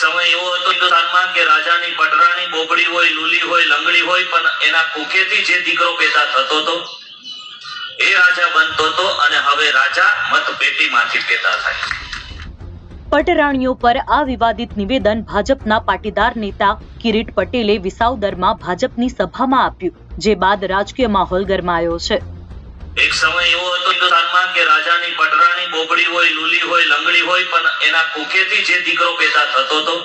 સમય એવો હતો હિન્દુસ્તાનમાં કે રાજાની પટરાણી બોબડી હોય, લુલી હોય, લંગડી હોય, પણ એના કુકેથી જે દીકરો પેદા થતો હતો, એ રાજા બનતો હતો અને હવે રાજા મતપેટીમાંથી પેદા થાય. પટરાણીઓ પર આ વિવાદિત નિવેદન ભાજપના પાટીદાર નેતા કિરીટ પટેલે વિસાવદરમાં ભાજપની સભામાં આપ્યું, જે બાદ રાજકીય માહોલ ગરમાયો છે. એક સમય એવો હતો હિન્દુસ્તાનમાં કે રાજાની પટરાણી બોબડી હોય લુલી હોય લંગડી હોય પણ એના કુકેથી જે દીકરો પેદા થતો હતો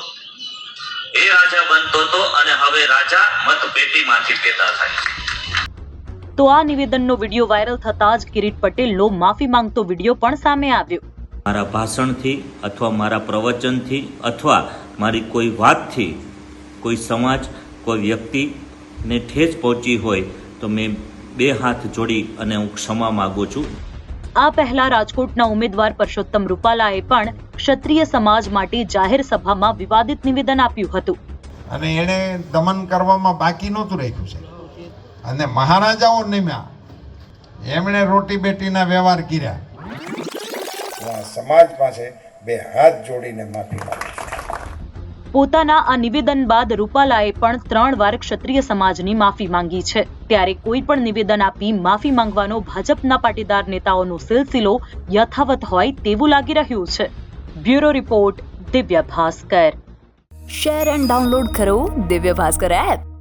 એ રાજા બનતો હતો અને હવે રાજા મતપેટીમાંથી પેદા થાય તો આ નિવેદનનો વીડિયો વાયરલ થતા જ કિરીટ પટેલનો માફી માંગતો વીડિયો પણ સામે આવ્યો. મારા ભાષણથી અથવા મારા પ્રવચનથી અથવા મારી કોઈ વાતથી કોઈ સમાજ કોઈ વ્યક્તિને ઠેસ પહોંચી હોય તો મેં બે હાથ જોડી અને હું ક્ષમા માગું છું. આ પહેલા રાજકોટના ઉમેદવાર પરસોત્તમ રૂપાલાએ પણ ક્ષત્રિય સમાજ માટે જાહેર સભામાં વિવાદિત નિવેદન આપ્યું હતું. અને એણે દમન કરવામાં બાકી નહોતું રાખ્યું છે. અને મહારાજાઓ નિમ્યા. એમણે રોટી બેટીના વ્યવહાર કર્યા. સમાજ પાસે બે હાથ જોડીને માફી પોતાના આ નિવેદન બાદ રૂપાલાએ પણ ત્રણ વાર ક્ષત્રિય સમાજની માફી માંગી છે. ત્યારે કોઈ પણ નિવેદન આપી માફી માંગવાનો ભાજપના પાટીદાર નેતાઓનો સિલસિલો યથાવત હોય તેવું લાગી રહ્યું છે. Bureau report Divya Bhaskar. Share and download કરો દિવ્ય ભાસ્કર એપ.